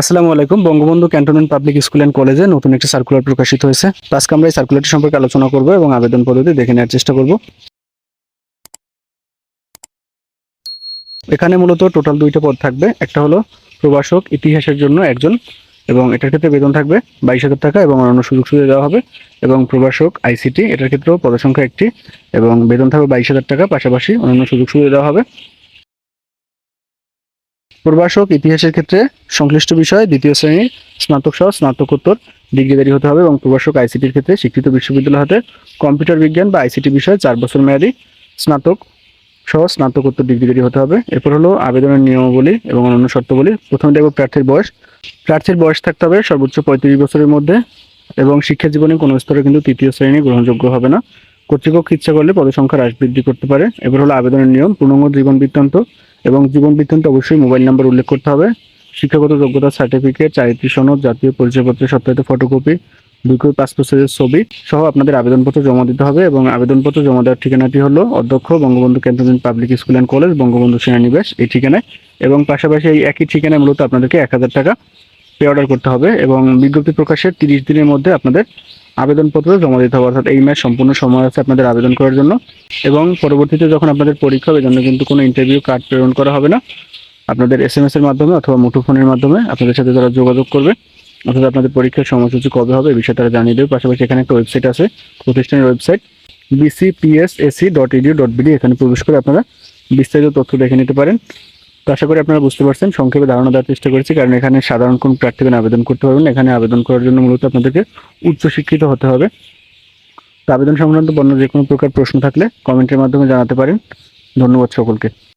আসসালামু আলাইকুম Bangabandhu cantonment public school and কলেজে নতুন একটি সার্কুলার প্রকাশিত হয়েছে। আজকে আমরা এই সার্কুলারটি সম্পর্কে আলোচনা করব এবং আবেদন পদ্ধতি দেখে নেওয়ার চেষ্টা করব। এখানে মূলত টোটাল দুইটা পদ থাকবে। একটা হলো প্রভাষক ইতিহাসের জন্য একজন এবং এটার ক্ষেত্রে বেতন থাকবে বাইশ হাজার টাকা এবং অন্যান্য সুযোগ সুবিধা দেওয়া হবে। এবং প্রভাষক আইসিটি, এটার ক্ষেত্রেও পদসংখ্যা একটি এবং বেতন থাকবে বাইশ হাজার টাকা। পাশাপাশি অন্যান্য সুযোগ সুবিধা দেওয়া হবে। প্রভাষক ইতিহাসের ক্ষেত্রে সংশ্লিষ্ট বিষয়, দ্বিতীয় শ্রেণির স্নাতক সহ স্নাতকোত্তর ডিগ্রিধারী হতে হবে এবং প্রভাষক আইসিটির ক্ষেত্রে স্বীকৃত বিশ্ববিদ্যালয় হতে কম্পিউটার বিজ্ঞান বা আইসিটি বিষয়ে চার বছর মেয়াদী স্নাতক সহ স্নাতকোত্তর ডিগ্রিধারী হতে হবে। এরপর হলো আবেদনের নিয়মাবলী এবং অন্যান্য শর্তাবলী। প্রথমে দেখব প্রার্থীর বয়স। প্রার্থীর বয়স থাকতে হবে সর্বোচ্চ পঁয়ত্রিশ বছরের মধ্যে এবং শিক্ষা জীবনে কোনো স্তরে কিন্তু তৃতীয় শ্রেণি গ্রহণযোগ্য হবে না। কর্তৃপক্ষ ইচ্ছা করলে পদসংখ্যা হ্রাস বৃদ্ধি করতে পারে। এবার হলো আবেদনের নিয়ম, পূর্ণাঙ্গ জীবন বৃত্তান্ত। এবং জীবন বৃত্তান্ত অবশ্যই মোবাইল নাম্বার উল্লেখ করতে হবে। শিক্ষাগত যোগ্যতা সার্টিফিকেট চারিত্রিক সনদ, জাতীয় পরিচয়পত্রের সত্যায়িত ফটোকপি দুই পাসপোর্ট সাইজের ছবি সহ আপনাদের আবেদনপত্র জমা দিতে হবে এবং আবেদনপত্র জমা দেওয়ার ঠিকানাটি হলো অধ্যক্ষ, Bangabandhu cantonment public school and college, Bangabandhu সেনানিবাস এই ঠিকানায়। এবং পাশাপাশি এই একই ঠিকানায় মূলত আপনাদেরকে এক হাজার টাকা পে অর্ডার করতে হবে এবং বিজ্ঞপ্তি প্রকাশের তিরিশ দিনের মধ্যে আপনাদের আবেদনপত্র জমা দিতে হবে। অর্থাৎ এই ম্যাচ সম্পূর্ণ সময় আছে আপনাদের আবেদন করার জন্য এবং পরবর্তীতে যখন আপনাদের পরীক্ষা হবে জন্য কিন্তু কোনো ইন্টারভিউ কার্ড প্রেরণ করা হবে না। আপনাদের এস এম এর মাধ্যমে অথবা মুঠোফোনের মাধ্যমে আপনাদের সাথে তারা যোগাযোগ করবে। অর্থাৎ আপনাদের পরীক্ষার সময়সূচি কবে হবে এই বিষয়ে তারা জানিয়ে দেবে। পাশাপাশি এখানে একটা ওয়েবসাইট আছে, প্রতিষ্ঠানের website BCPSC dot edu dot BD এখানে প্রবেশ করে আপনারা বিস্তারিত তথ্য দেখে নিতে পারেন। তো আশা করি আপনারা বুঝতে পারছেন। সংক্ষেপে ধারণা দেওয়ার চেষ্টা করেছি, কারণ এখানে সাধারণ কোন প্রার্থীকে আবেদন করতে পারবেন। এখানে আবেদন করার জন্য মূলত আপনাদেরকে উচ্চশিক্ষিত হতে হবে। তো আবেদন সংক্রান্ত বন্য যে কোনো প্রকার প্রশ্ন থাকলে কমেন্টের মাধ্যমে জানাতে পারেন। ধন্যবাদ সকলকে।